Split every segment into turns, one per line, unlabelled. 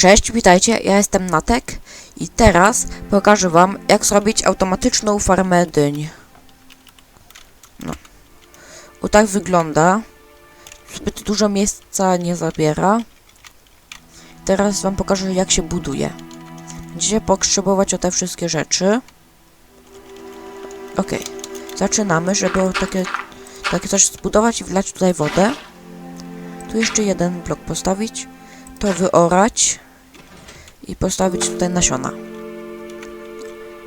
Cześć, witajcie, ja jestem Natek i teraz pokażę wam jak zrobić automatyczną farmę dyń. No. O tak wygląda. Zbyt dużo miejsca nie zabiera. Teraz wam pokażę jak się buduje. Będziecie potrzebować o te wszystkie rzeczy. Ok, zaczynamy, żeby takie, takie coś zbudować i wlać tutaj wodę. Tu jeszcze jeden blok postawić. To wyorać i postawić tutaj nasiona.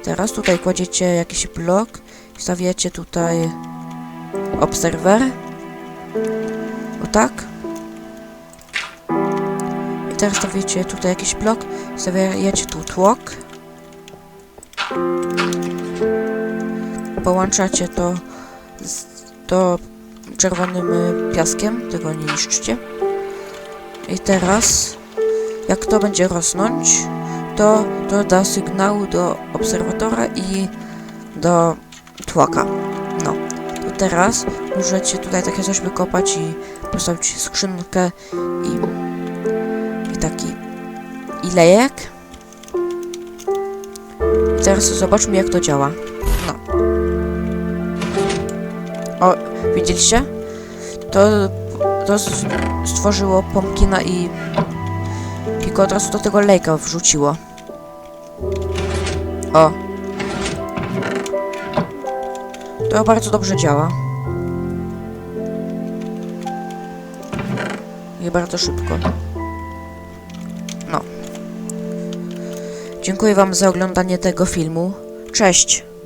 Teraz tutaj kładziecie jakiś blok, stawiacie tutaj obserwer. O tak. I teraz stawiacie tutaj jakiś blok, stawiacie tu tłok. Połączacie to z to czerwonym piaskiem, tego nie niszczcie. I teraz, jak to będzie rosnąć, to, to da sygnał do obserwatora i do tłoka. No, to teraz możecie tutaj takie coś wykopać i postawić skrzynkę i, i taki i lejek. I teraz zobaczmy jak to działa. No. O, widzieliście? To to stworzyło Pumpkina i go od razu do tego lejka wrzuciło. O. To bardzo dobrze działa. I bardzo szybko. No. Dziękuję wam za oglądanie tego filmu. Cześć!